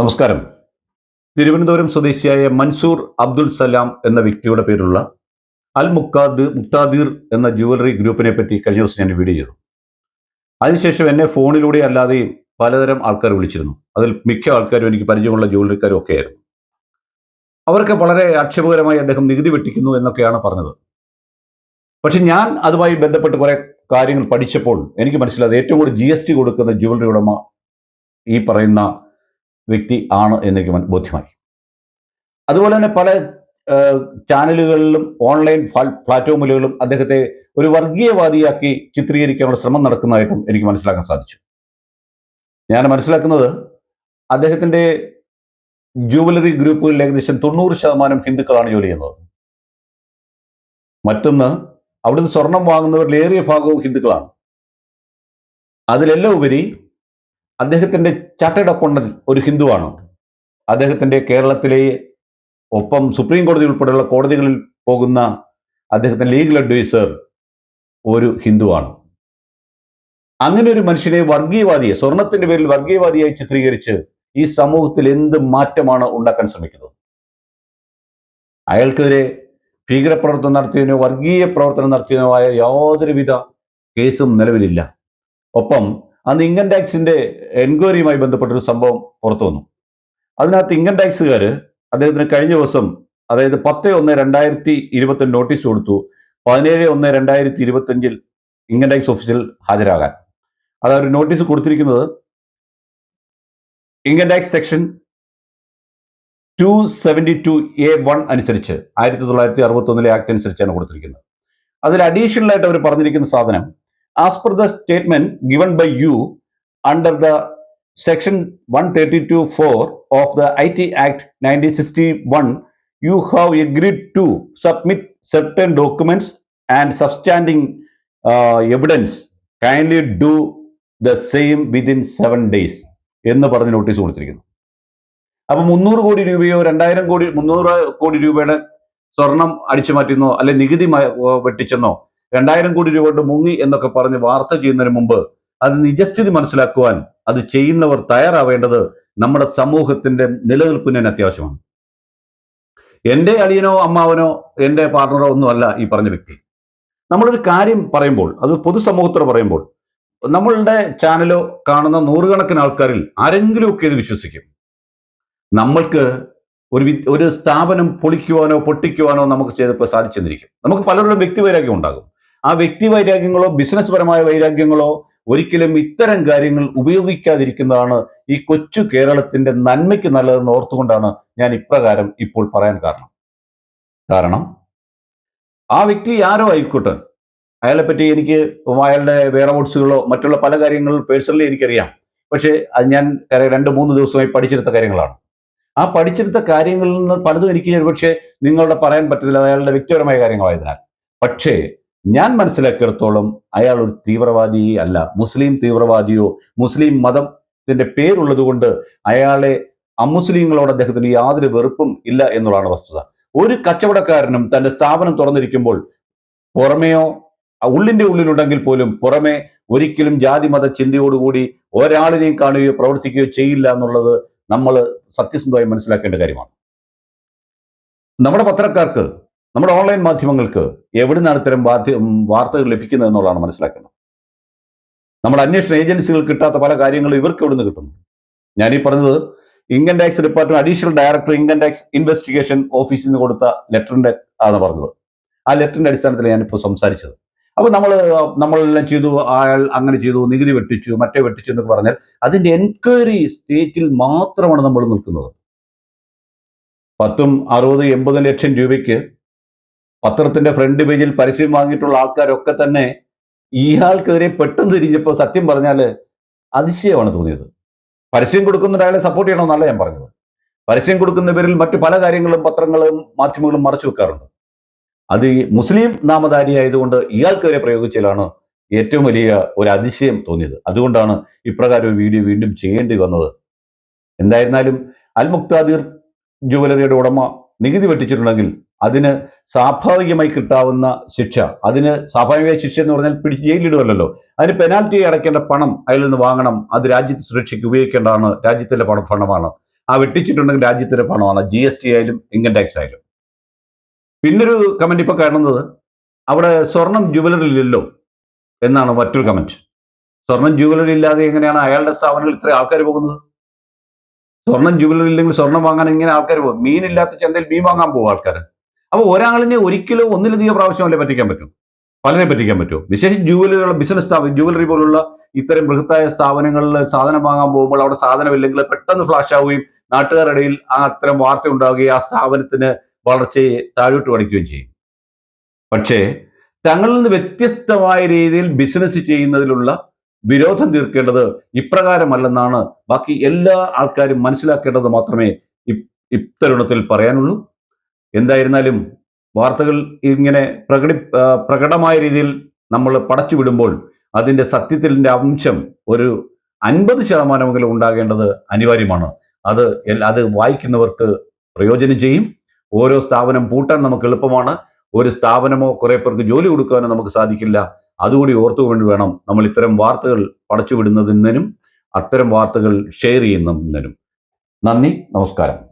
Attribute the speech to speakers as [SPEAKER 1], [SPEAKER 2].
[SPEAKER 1] നമസ്കാരം. തിരുവനന്തപുരം സ്വദേശിയായ മൻസൂർ അബ്ദുൽ സലാം എന്ന വ്യക്തിയുടെ പേരുള്ള അൽ മുക്കാദ് മുക്താദീർ എന്ന ജുവലറി ഗ്രൂപ്പിനെ പറ്റി കഴിഞ്ഞ ദിവസം ഞാൻ വീഡിയോ ചെയ്തു. അതിനുശേഷം എന്നെ ഫോണിലൂടെ അല്ലാതെയും പലതരം ആൾക്കാർ വിളിച്ചിരുന്നു. അതിൽ മിക്ക ആൾക്കാരും എനിക്ക് പരിചയമുള്ള ജുവലറിക്കാരും ഒക്കെ ആയിരുന്നു അവർക്ക് വളരെ ആക്ഷേപകരമായി അദ്ദേഹം നികുതി വെട്ടിക്കുന്നു എന്നൊക്കെയാണ് പറഞ്ഞത്. പക്ഷെ ഞാൻ അതുമായി ബന്ധപ്പെട്ട് കുറേ കാര്യങ്ങൾ പഠിച്ചപ്പോൾ എനിക്ക് മനസ്സിലായത് ഏറ്റവും കൂടുതൽ ജി കൊടുക്കുന്ന ജുവലറി ഉടമ ഈ പറയുന്ന വ്യക്തി ആണ് എന്നെനിക്ക് മൻ- ബോധ്യമായി. അതുപോലെ തന്നെ പല ചാനലുകളിലും ഓൺലൈൻ പ്ലാറ്റ്ഫോമുകളിലും അദ്ദേഹത്തെ ഒരു വർഗീയവാദിയാക്കി ചിത്രീകരിക്കാനുള്ള ശ്രമം നടക്കുന്നതായിട്ടും എനിക്ക് മനസ്സിലാക്കാൻ സാധിച്ചു. ഞാൻ മനസ്സിലാക്കുന്നത് അദ്ദേഹത്തിന്റെ ജുവലറി ഗ്രൂപ്പുകളിൽ ഏകദേശം തൊണ്ണൂറ് ശതമാനം ഹിന്ദുക്കളാണ് ജോലി ചെയ്യുന്നത്. മറ്റൊന്ന് അവിടുന്ന് സ്വർണം വാങ്ങുന്നവരിൽ ഏറിയ ഭാഗവും ഹിന്ദുക്കളാണ്. അതിലെല്ലാം ഉപരി അദ്ദേഹത്തിന്റെ ചാർട്ടേഡ് അക്കൗണ്ടന്റ് ഒരു ഹിന്ദുവാണ്. അദ്ദേഹത്തിന്റെ കേരളത്തിലെ ഒപ്പം സുപ്രീം കോടതി ഉൾപ്പെടെയുള്ള കോടതികളിൽ പോകുന്ന അദ്ദേഹത്തിന്റെ ലീഗൽ അഡ്വൈസർ ഒരു ഹിന്ദുവാണ്. അങ്ങനെ ഒരു മനുഷ്യനെ വർഗീയവാദിയെ സ്വർണത്തിന്റെ പേരിൽ വർഗീയവാദിയായി ചിത്രീകരിച്ച് ഈ സമൂഹത്തിൽ എന്ത് മാറ്റമാണ് ഉണ്ടാക്കാൻ ശ്രമിക്കുന്നത്? അയാൾക്കെതിരെ ഭീകരപ്രവർത്തനം നടത്തിയതിനോ വർഗീയ പ്രവർത്തനം നടത്തിയതിനോ ആയ യാതൊരുവിധ കേസും നിലവിലില്ല. ഒപ്പം അന്ന് ഇൻകം ടാക്സിന്റെ എൻക്വയറിയുമായി ബന്ധപ്പെട്ടൊരു സംഭവം പുറത്തു വന്നു. അതിനകത്ത് ഇൻകം ടാക്സുകാർ അദ്ദേഹത്തിന് കഴിഞ്ഞ ദിവസം അതായത് പത്ത് ഒന്ന് രണ്ടായിരത്തി ഇരുപത്തി നോട്ടീസ് കൊടുത്തു പതിനേഴ് ഒന്ന് രണ്ടായിരത്തി ഇരുപത്തഞ്ചിൽ ഇൻകം ടാക്സ് ഓഫീസിൽ ഹാജരാകാൻ. അത് അവർ നോട്ടീസ് കൊടുത്തിരിക്കുന്നത് income tax section two seventy two A one അനുസരിച്ച് ആയിരത്തി തൊള്ളായിരത്തി അറുപത്തി ഒന്നിലെ ആക്ട് അനുസരിച്ചാണ് കൊടുത്തിരിക്കുന്നത്. അതിൽ അഡീഷണൽ ആയിട്ട് അവർ പറഞ്ഞിരിക്കുന്ന സാധനം by you under the section one thirty two four of the I T act nineteen sixty one you have agreed to submit certain documents and substantiating evidence kindly do the same within seven days എന്ന് പറഞ്ഞ് notice കൊടുത്തിരിക്കുന്നു. അപ്പം മുന്നൂറ് കോടി രൂപയോ രണ്ടായിരം കോടി മുന്നൂറ് കോടി രൂപയുടെ സ്വർണം അടിച്ചു മാറ്റുന്നോ അല്ലെ നികുതി വെട്ടിച്ചെന്നോ രണ്ടായിരം കോടി രൂപ കൊണ്ട് മുങ്ങി എന്നൊക്കെ പറഞ്ഞ് വാർത്ത ചെയ്യുന്നതിന് മുമ്പ് അത് നിജസ്ഥിതി മനസ്സിലാക്കുവാൻ അത് ചെയ്യുന്നവർ തയ്യാറാവേണ്ടത് നമ്മുടെ സമൂഹത്തിന്റെ നിലനിൽപ്പിന് തന്നെ അത്യാവശ്യമാണ്. എന്റെ അളിയനോ അമ്മാവനോ എന്റെ പാർട്ണറോ ഒന്നുമല്ല ഈ പറഞ്ഞ വ്യക്തി. നമ്മളൊരു കാര്യം പറയുമ്പോൾ അത് പൊതുസമൂഹത്തോട് പറയുമ്പോൾ നമ്മളുടെ ചാനലോ കാണുന്ന നൂറുകണക്കിന് ആൾക്കാരിൽ ആരെങ്കിലുമൊക്കെ ഇത് വിശ്വസിക്കും. നമ്മൾക്ക് ഒരു ഒരു സ്ഥാപനം പൊളിക്കുവാനോ പൊട്ടിക്കുവാനോ നമുക്ക് ചെയ്തപ്പോൾ സാധിച്ചെന്നിരിക്കും. നമുക്ക് പലരുടെ വ്യക്തിവൈരാഗ്യം ഉണ്ടാകും. ആ വ്യക്തി വൈരാഗ്യങ്ങളോ ബിസിനസ് പരമായ വൈരാഗ്യങ്ങളോ ഒരിക്കലും ഇത്തരം കാര്യങ്ങൾ ഉപയോഗിക്കാതിരിക്കുന്നതാണ് ഈ കൊച്ചു കേരളത്തിന്റെ നന്മയ്ക്ക് നല്ലതെന്ന് ഓർത്തുകൊണ്ടാണ് ഞാൻ ഇപ്രകാരം ഇപ്പോൾ പറയാൻ കാരണം. കാരണം ആ വ്യക്തി ആരോ ആയിക്കോട്ടെ. അയാളെ പറ്റി എനിക്ക് അയാളുടെ വേറെ വോട്ട്സുകളോ മറ്റുള്ള പല കാര്യങ്ങളും പേഴ്സണലി എനിക്കറിയാം. പക്ഷേ അത് ഞാൻ രണ്ട് മൂന്ന് ദിവസമായി പഠിച്ചെടുത്ത കാര്യങ്ങളാണ്. ആ പഠിച്ചെടുത്ത കാര്യങ്ങളിൽ നിന്ന് പലതും എനിക്ക് ഒരുപക്ഷെ നിങ്ങളുടെ പറയാൻ പറ്റത്തില്ല. അയാളുടെ വ്യക്തിപരമായ കാര്യങ്ങളായതിനാൽ. പക്ഷേ ഞാൻ മനസ്സിലാക്കിയിടത്തോളം അയാൾ ഒരു തീവ്രവാദി അല്ല. മുസ്ലിം തീവ്രവാദിയോ മുസ്ലിം മതത്തിന്റെ പേരുള്ളത് കൊണ്ട് അയാളെ അമുസ്ലിങ്ങളോട് അദ്ദേഹത്തിന് യാതൊരു വെറുപ്പും ഇല്ല എന്നുള്ളതാണ് വസ്തുത. ഒരു കച്ചവടക്കാരനും തന്റെ സ്ഥാപനം തുറന്നിരിക്കുമ്പോൾ പുറമെയോ ഉള്ളിന്റെ ഉള്ളിലുണ്ടെങ്കിൽ പോലും പുറമെ ഒരിക്കലും ജാതി മത ചിന്തയോടുകൂടി ഒരാളിനെയും കാണുകയോ പ്രവർത്തിക്കുകയോ ചെയ്യില്ല എന്നുള്ളത് നമ്മൾ സത്യസന്ധമായി മനസ്സിലാക്കേണ്ട കാര്യമാണ്. നമ്മുടെ പത്രക്കാർക്ക് നമ്മുടെ ഓൺലൈൻ മാധ്യമങ്ങൾക്ക് എവിടെ നിന്നാണ് ഇത്തരം വാർത്തകൾ ലഭിക്കുന്നത് എന്നുള്ളതാണ് മനസ്സിലാക്കുന്നത് നമ്മുടെ അന്വേഷണ ഏജൻസികൾ കിട്ടാത്ത പല കാര്യങ്ങളും ഇവർക്ക് എവിടെ നിന്ന് കിട്ടുന്നു? ഞാനീ പറഞ്ഞത് income tax department additional director income tax investigation ഓഫീസിൽ നിന്ന് കൊടുത്ത ലെറ്ററിന്റെ ആണ് പറഞ്ഞത്. ആ ലെറ്ററിന്റെ അടിസ്ഥാനത്തിൽ ഞാനിപ്പോൾ സംസാരിച്ചത്. അപ്പോൾ നമ്മൾ നമ്മളെല്ലാം ചെയ്തു അയാൾ അങ്ങനെ ചെയ്തു നികുതി വെട്ടിച്ചു മറ്റേ വെട്ടിച്ചു എന്നൊക്കെ പറഞ്ഞാൽ അതിന്റെ എൻക്വയറി സ്റ്റേറ്റിൽ മാത്രമാണ് നമ്മൾ നിൽക്കുന്നത്. പത്തും അറുപത് എൺപത് ലക്ഷം രൂപയ്ക്ക് പത്രത്തിന്റെ ഫ്രണ്ട് പേജിൽ പരസ്യം വാങ്ങിയിട്ടുള്ള ആൾക്കാരൊക്കെ തന്നെ ഇയാൾക്കെതിരെ പെട്ടെന്ന് തിരിഞ്ഞപ്പോൾ സത്യം പറഞ്ഞാൽ അതിശയമാണ് തോന്നിയത്. പരസ്യം കൊടുക്കുന്ന അയാളെ സപ്പോർട്ട് ചെയ്യണമെന്നല്ല ഞാൻ പറഞ്ഞത്. പരസ്യം കൊടുക്കുന്ന പേരിൽ മറ്റു പല കാര്യങ്ങളും പത്രങ്ങളും മാധ്യമങ്ങളും മറച്ചു വെക്കാറുണ്ട്. അത് മുസ്ലിം നാമധാരി ആയതുകൊണ്ട് ഇയാൾക്കെതിരെ പ്രയോഗിച്ചതിലാണ് ഏറ്റവും വലിയ ഒരു അതിശയം തോന്നിയത്. അതുകൊണ്ടാണ് ഇപ്രകാരം ഒരു വീഡിയോ വീണ്ടും ചെയ്യേണ്ടി വന്നത്. എന്തായിരുന്നാലും അൽ മുക്താദിർ ജുവലറിയുടെ ഉടമ നികുതി വെട്ടിച്ചിട്ടുണ്ടെങ്കിൽ അതിന് സ്വാഭാവികമായി കിട്ടാവുന്ന ശിക്ഷ. അതിന് സ്വാഭാവിക ശിക്ഷ എന്ന് പറഞ്ഞാൽ പിടിച്ച് ജയിലിടുമല്ലോ അതിന് പെനാൽറ്റി അടയ്ക്കേണ്ട പണം അയാളിൽ നിന്ന് വാങ്ങണം. അത് രാജ്യത്തെ സുരക്ഷയ്ക്ക് ഉപയോഗിക്കേണ്ടതാണ്. രാജ്യത്തിന്റെ പണം പണമാണ്. ആ വെട്ടിച്ചിട്ടുണ്ടെങ്കിൽ രാജ്യത്തിന്റെ പണമാണ്. ജി എസ് ടി ആയാലും ഇൻകം ടാക്സ് ആയാലും. പിന്നൊരു കമന്റ് ഇപ്പൊ കാണുന്നത്. അവിടെ സ്വർണം ജുവലറി ഇല്ലല്ലോ എന്നാണ് മറ്റൊരു കമന്റ് സ്വർണം ജുവലറി ഇല്ലാതെ എങ്ങനെയാണ് അയാളുടെ സ്ഥാപനങ്ങളിൽ ഇത്ര ആൾക്കാർ പോകുന്നത്? സ്വർണം ജുവലറി ഇല്ലെങ്കിൽ സ്വർണം വാങ്ങാൻ ഇങ്ങനെ ആൾക്കാർ പോകും. മീനില്ലാത്ത ചന്തയിൽ മീൻ വാങ്ങാൻ പോകും ആൾക്കാർ അപ്പോൾ ഒരാളിനെ ഒരിക്കലും ഒന്നിലധികം പ്രാവശ്യമല്ലേ പറ്റിക്കാൻ പറ്റും? പലരെ പറ്റിക്കാൻ പറ്റും. വിശേഷിച്ച് ജുവലറികളുടെ ബിസിനസ് സ്ഥാപനം ജുവലറി പോലുള്ള ഇത്തരം ബൃഹത്തായ സ്ഥാപനങ്ങളിൽ സാധനം വാങ്ങാൻ പോകുമ്പോൾ അവിടെ സാധനമില്ലെങ്കിൽ പെട്ടെന്ന് ഫ്ലാഷ് ആവുകയും നാട്ടുകാരുടെ ഇടയിൽ ആ അത്തരം വാർത്ത ഉണ്ടാവുകയും ആ സ്ഥാപനത്തിന് വളർച്ചയെ താഴോട്ട് പഠിക്കുകയും ചെയ്യും. പക്ഷേ തങ്ങളിൽ നിന്ന് വ്യത്യസ്തമായ രീതിയിൽ ബിസിനസ് ചെയ്യുന്നതിലുള്ള വിരോധം തീർക്കേണ്ടത് ഇപ്രകാരമല്ലെന്നാണ് ബാക്കി എല്ലാ ആൾക്കാരും മനസ്സിലാക്കേണ്ടത് മാത്രമേ ഇത്തരുണത്തിൽ പറയാനുള്ളൂ. എന്തായിരുന്നാലും വാർത്തകൾ ഇങ്ങനെ പ്രകടി പ്രകടമായ രീതിയിൽ നമ്മൾ പടച്ചു വിടുമ്പോൾ അതിന്റെ സത്യത്തിന്റെ അംശം ഒരു അൻപത് ശതമാനമെങ്കിലും ഉണ്ടാകേണ്ടത് അനിവാര്യമാണ്. അത് അത് വായിക്കുന്നവർക്ക് പ്രയോജനം ചെയ്യും. ഓരോ സ്ഥാപനം പൂട്ടാൻ നമുക്ക് എളുപ്പമാണ്. ഒരു സ്ഥാപനമോ കുറെ പേർക്ക് ജോലി കൊടുക്കാനോ നമുക്ക് സാധിക്കില്ല. അതുകൂടി ഓർത്തു ഓർത്തുകൊണ്ട് വേണം നമ്മൾ ഇത്തരം വാർത്തകൾ പടച്ചു വിടുന്നതിനും അത്തരം വാർത്തകൾ ഷെയർ ചെയ്യുന്നതിനും. നന്ദി നമസ്കാരം.